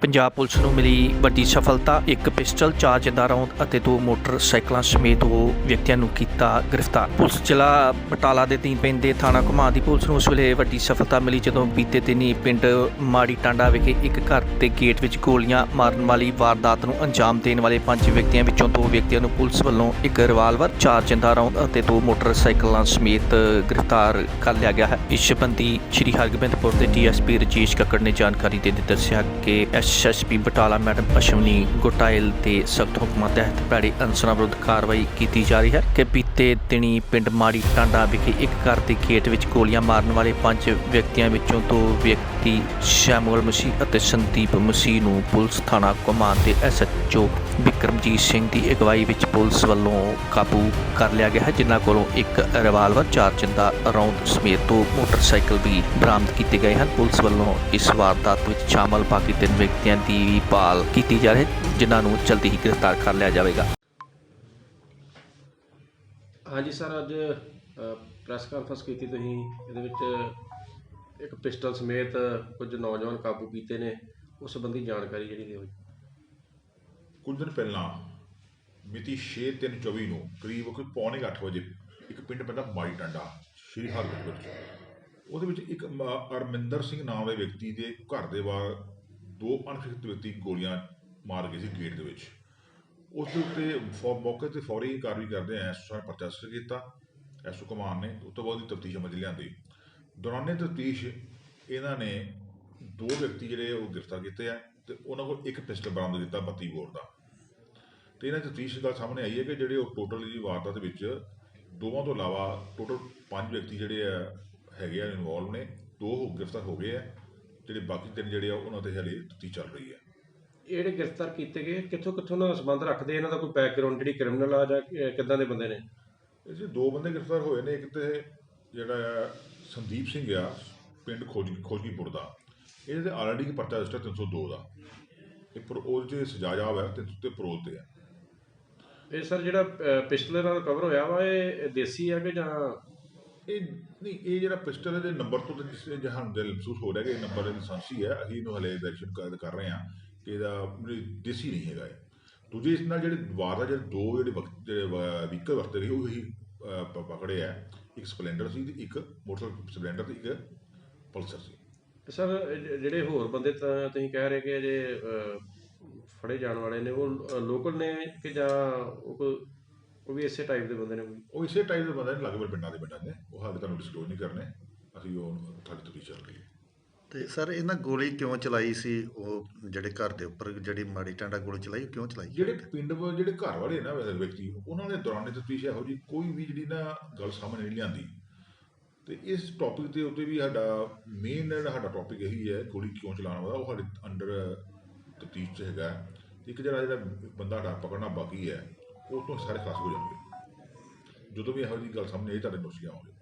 Punjab police ਨੂੰ ਮਿਲੀ ਵੱਡੀ ਸਫਲਤਾ। ਇੱਕ ਪਿਸਟਲ, ਚਾਰ ਜਿੰਦਾ ਰੌਂਦ ਅਤੇ ਦੋ ਮੋਟਰਸਾਈਕਲਾਂ ਸਮੇਤ ਦੋ ਵਿਅਕਤੀਆਂ ਨੂੰ ਕੀਤਾ ਗ੍ਰਿਫਤਾਰ। ਪੁਲਿਸ ਜ਼ਿਲ੍ਹਾ ਬਟਾਲਾ ਦੇ ਤੀਨ ਪੈਂਦੇ ਥਾਣਾ ਘੁਮਾਣ ਦੀ ਪੁਲਿਸ ਨੂੰ ਉਸ ਵੇਲੇ ਵੱਡੀ ਸਫਲਤਾ ਮਿਲੀ ਜਦੋਂ ਬੀਤੇ ਦਿਨੀ ਪਿੰਡ ਮਾੜੀ ਟਾਂਡਾ ਵਿਖੇ ਇੱਕ ਘਰ ਦੇ ਗੇਟ ਵਿੱਚ ਗੋਲੀਆਂ ਮਾਰਨ ਵਾਲੀ ਵਾਰਦਾਤ ਨੂੰ ਅੰਜਾਮ ਦੇਣ ਵਾਲੇ ਪੰਜ ਵਿਅਕਤੀਆਂ ਵਿੱਚੋਂ ਦੋ ਵਿਅਕਤੀਆਂ ਨੂੰ ਪੁਲਿਸ ਵੱਲੋਂ ਇੱਕ ਰਿਵਾਲਵਰ ਚਾਰ ਜਿੰਦਾ ਰੌਂਦ ਅਤੇ ਦੋ ਮੋਟਰਸਾਈਕਲਾਂ ਸਮੇਤ ਗ੍ਰਿਫਤਾਰ ਕਰ ਲਿਆ ਗਿਆ ਹੈ। ਇਸ ਸਬੰਧੀ ਸ਼੍ਰੀ ਹਰਗੋਬਿੰਦਪੁਰ ਦੇ ਡੀਐਸਪੀ ਰਜੇਸ਼ ਕੱਕੜ ਨੇ ਜਾਣਕਾਰੀ ਦੇ ਦਿੰਦੇ ਦੱਸਿਆ ਕਿ S SSP Batala madam Ashwani Goyal ਤੇ ਸਖਤ ਹੁਕਮਾਂ ਤਹਿਤ ਭੈੜੇ ਅਨਸਰਾਂ ਵਿਰੁੱਧ ਕਾਰਵਾਈ ਕੀਤੀ ਜਾ ਰਹੀ ਹੈ ਕਿ ਬੀਤੇ ਦਿਨੀ ਪਿੰਡ ਮਾੜੀ ਟਾਂਡਾ ਵਿਖੇ ਇੱਕ ਘਰ ਦੇ ਗੇਟ ਵਿੱਚ ਗੋਲੀਆਂ ਮਾਰਨ ਵਾਲੇ ਪੰਜ ਵਿਅਕਤੀਆਂ ਵਿੱਚੋਂ ਦੋ ਵਿਅਕਤੀ ਸ਼ੈਮੂਅਲ ਮਸੀਹ ਅਤੇ ਸੰਦੀਪ ਮਸੀਹ ਨੂੰ ਪੁਲਿਸ ਥਾਣਾ ਕਮਾਨ ਦੇ ਐਸਐਚਓ ਵਿਕਰਮਜੀਤ ਸਿੰਘ ਦੀ ਅਗਵਾਈ ਵਿੱਚ ਪੁਲਿਸ ਵੱਲੋਂ ਕਾਬੂ ਕਰ ਲਿਆ ਗਿਆ ਹੈ, ਜਿਨ੍ਹਾਂ ਕੋਲੋਂ ਇੱਕ ਰਿਵਾਲਵਰ ਚਾਰ ਜਿੰਦਾ ਰੌਂਦ ਸਮੇਤ ਦੋ ਮੋਟਰਸਾਈਕਲ ਵੀ ਬਰਾਮਦ ਕੀਤੇ ਗਏ ਹਨ। ਪੁਲਿਸ ਵੱਲੋਂ ਇਸ ਵਾਰਦਾਤ ਵਿੱਚ ਸ਼ਾਮਲ ਬਾਕੀ ਤਿੰਨ ਵਿਅਕਤੀਆਂ ਦੀ ਵੀ ਭਾਲ ਕੀਤੀ ਜਾ ਰਹੀ ਹੈ, ਜਿਨ੍ਹਾਂ ਨੂੰ ਜਲਦੀ ਹੀ ਗ੍ਰਿਫਤਾਰ ਕਰ ਲਿਆ ਜਾਵੇਗਾ। ਹਾਂਜੀ ਸਰ, ਅੱਜ ਪ੍ਰੈਸ ਕਾਨਫਰੰਸ ਕੀਤੀ ਤੁਸੀਂ। ਇਹਦੇ ਵਿੱਚ ਇੱਕ ਪਿਸਟਲ ਸਮੇਤ ਕੁਝ ਨੌਜਵਾਨ ਕਾਬੂ ਕੀਤੇ ਨੇ। ਉਸ ਸੰਬੰਧੀ ਜਾਣਕਾਰੀ ਜਿਹੜੀ ਦਿਓ ਜੀ। ਕੁਝ ਦਿਨ ਪਹਿਲਾਂ ਮਿਤੀ 6/3/24 ਨੂੰ ਕਰੀਬ ਪੌਣੇ ਕੁ ਅੱਠ ਵਜੇ ਇੱਕ ਪਿੰਡ ਪੈਂਦਾ ਮਾਈ ਟਾਂਡਾ, ਸ਼੍ਰੀ ਹਰਗੋਬਿੰਦ ਚ ਉਹਦੇ ਵਿੱਚ ਇੱਕ ਅਰਮਿੰਦਰ ਸਿੰਘ ਨਾਮ ਦੇ ਵਿਅਕਤੀ ਦੇ ਘਰ ਦੇ ਬਾਹਰ ਦੋ ਅਣਖਿਤ ਵਿਅਕਤੀ ਗੋਲੀਆਂ ਮਾਰ ਗਏ ਸੀ ਗੇਟ ਦੇ ਵਿੱਚ। ਉਸ ਦੇ ਉੱਤੇ ਫੌ- ਮੌਕੇ ਤੇ ਫੌਰੀ ਕਾਰਵਾਈ ਕਰਦੇ ਐ ਐਸਓ ਸਾਹਿਬ ਪਰਚਾ ਰਜਿਸਟਰ ਕੀਤਾ। ਐਸਓ ਕਮਾਨ ਨੇ, ਉਸ ਤੋਂ ਬਾਅਦ ਦੀ ਤਫਤੀਸ਼ ਅਮਲ ਲਿਆਂਦੀ। ਦੌਰਾਨੇ ਤਫਤੀਸ਼, ਇਹਨਾਂ ਨੇ ਦੋ ਵਿਅਕਤੀ ਜਿਹੜੇ ਉਹ ਗ੍ਰਿਫਤਾਰ ਕੀਤੇ ਆ ਤੇ ਉਹਨਾਂ ਕੋਲ ਇੱਕ ਪਿਸਟਲ ਬਰਾਮਦ ਕੀਤਾ 32 ਬੋਰ ਦਾ। ਤੇ ਇਹਨਾਂ ਤਫਤੀਸ਼ ਗੱਲ ਸਾਹਮਣੇ ਆਈ ਹੈ ਕਿ ਜਿਹੜੇ ਉਹ ਟੋਟਲ ਵਾਰਦਾਤ ਦੇ ਵਿੱਚ ਦੋਵਾਂ ਤੋਂ ਇਲਾਵਾ ਟੋਟਲ ਪੰਜ ਵਿਅਕਤੀ ਜਿਹੜੇ ਆ ਹੈਗੇ ਆ ਇਨਵੋਲਵ ਨੇ ਦੋ ਹੋ ਗ੍ਰਿਫਤਾਰ ਹੋ ਗਏ ਆ ਜਿਹੜੇ ਬਾਕੀ ਤਿੰਨ ਜਿਹੜੇ ਆ ਉਹਨਾਂ ਤੇ ਹਲੇ ਤਫਤੀਸ਼ ਚੱਲ ਰਹੀ ਹੈ। ਇਹ ਜਿਹੜੇ ਗ੍ਰਿਫਤਾਰ ਕੀਤੇ ਗਏ ਕਿੱਥੋਂ ਕਿੱਥੋਂ ਨਾਲ ਸੰਬੰਧ ਰੱਖਦੇ ਇਹਨਾਂ ਦਾ ਕੋਈ ਬੈਕਗ੍ਰਾਉਂਡ ਜਿਹੜੀ ਕ੍ਰਿਮੀਨਲ ਆ ਜਾਂ ਕਿੱਦਾਂ ਦੇ ਬੰਦੇ ਨੇ? ਇਹ 'ਚ ਦੋ ਬੰਦੇ ਗ੍ਰਿਫਤਾਰ ਹੋਏ ਨੇ ਇੱਕ ਤੇ ਜਿਹੜਾ ਆ ਸੰਦੀਪ ਸਿੰਘ ਆ ਪਿੰਡ ਖੋਜ ਖੋਜੀਪੁਰ ਦਾ। ਇਹਦੇ ਆਲਰੇਡੀ ਇੱਕ ਪਰਚਾ ਰਜਿਸਟਰ 302 ਦਾ ਇਹ ਪਰ ਉਹ ਚ ਸਜ਼ਾ ਜਾਬ ਹੈ ਤੇ ਤੇ ਪਰੋਲ ਤੇ ਆ ਇਹ ਸਰ ਜਿਹੜਾ ਪਿਸਟਲ ਨਾਲ ਕਵਰ ਹੋਇਆ ਵਾ ਇਹ ਦੇਸੀ ਹੈ ਕਿ ਜਾਂ? ਇਹ ਨਹੀਂ ਇਹ ਜਿਹੜਾ ਪਿਸਟਲ ਦੇ ਨੰਬਰ ਤੋਂ ਤਾਂ ਜਹਾਨ ਦਿਲ ਮਹਿਸੂਸ ਹੋ ਰਿਹਾ ਕਿ ਇਹ ਨੰਬਰ ਲਾਇਸੈਂਸੀ ਹੈ। ਅਸੀਂ ਇਹਨੂੰ ਹਲੇ ਵੈਰੀਫਿਕੇਸ਼ਨ ਕਰ ਕਰ ਰਹੇ ਹਾਂ ਕਿ ਇਹਦਾ ਦੇਸੀ ਨਹੀਂ ਹੈਗਾ ਇਹ। ਦੂਜੇ ਇਸ ਨਾਲ ਜਿਹੜੇ ਵਾਰ ਜਿਹੜੇ ਦੋ ਜਿਹੜੇ ਵਕਤ ਜਿਹੜੇ ਵਹੀਕਲ ਵਰਤੇ ਗਏ ਉਹ ਹੀ ਪਕੜੇ ਆ। ਇੱਕ ਸਪਲੈਂਡਰ ਸੀ ਤੇ ਇੱਕ ਮੋਟਰਸਾਈਕਲ ਸਪਲੈਂਡਰ ਤੇ ਇੱਕ ਪਲਸਰ ਸੀ। ਸਰ ਜਿਹੜੇ ਹੋਰ ਬੰਦੇ ਤਾਂ ਤੁਸੀਂ ਕਹਿ ਰਹੇ ਕਿ ਜੇ ਫੜੇ ਜਾਣ ਵਾਲੇ ਨੇ ਉਹ ਲੋਕਲ ਨੇ ਕਿ ਜਾਂ ਉਹ ਕੋਈ ਉਹ ਵੀ ਇਸੇ ਟਾਈਪ ਦੇ ਬੰਦੇ ਨੇ ਕੋਈ? ਉਹ ਇਸੇ ਟਾਈਪ ਦੇ ਬੰਦੇ ਨੇ ਲਗਭਗ ਪਿੰਡਾਂ ਦੇ ਪਿੰਡਾਂ ਦੇ ਉਹ ਹਾਲੇ ਤੁਹਾਨੂੰ ਡਿਸਕਲੋਜ਼ ਨਹੀਂ ਕਰਨੇ। ਅਸੀਂ ਉਹ ਤੁਹਾਡੀ ਤਫਤੀਸ਼ ਚੱਲ ਰਹੀ ਹੈ ਤੇ ਸਰ ਇਹਨਾਂ ਗੋਲੀ ਕਿਉਂ ਚਲਾਈ ਸੀ? ਉਹ ਜਿਹੜੇ ਘਰ ਦੇ ਉੱਪਰ ਜਿਹੜੀ ਮਾੜੀ ਟਾਂਡਾ ਗੋਲੀ ਚਲਾਈ ਕਿਉਂ ਚਲਾਈ? ਜਿਹੜੇ ਪਿੰਡ ਜਿਹੜੇ ਘਰ ਵਾਲੇ ਨਾ ਵੈਸੇ ਵਿਅਕਤੀ ਉਹਨਾਂ ਨੇ ਦੌਰਾਨੇ ਤਫਤੀਸ਼ ਇਹੋ ਜੀ ਕੋਈ ਵੀ ਜਿਹੜੀ ਨਾ ਗੱਲ ਸਾਹਮਣੇ ਨਹੀਂ ਲਿਆਂਦੀ। ਤੇ ਇਸ ਟੌਪਿਕ ਦੇ ਉੱਤੇ ਵੀ ਸਾਡਾ ਮੇਨ ਜਿਹੜਾ ਸਾਡਾ ਟੌਪਿਕ ਇਹੀ ਹੈ ਗੋਲੀ ਕਿਉਂ ਚਲਾਉਣ ਵਾਲਾ ਉਹ ਸਾਡੇ ਅੰਡਰ ਤਫਤੀਸ਼ 'ਚ ਹੈਗਾ ਇੱਕ ਜਿਹੜਾ ਜਿਹੜਾ ਬੰਦਾ ਸਾਡਾ ਪਕੜਨਾ ਬਾਕੀ ਹੈ, ਉਹ ਤੋਂ ਸਾਰੇ ਖਲਾਸ ਹੋ ਜਾਣਗੇ। ਜਦੋਂ ਵੀ ਇਹੋ ਜਿਹੀ ਗੱਲ ਸਾਹਮਣੇ ਆਈ, ਤੁਹਾਡੇ ਨੋਟਿਸ ਆਉਂਗੇ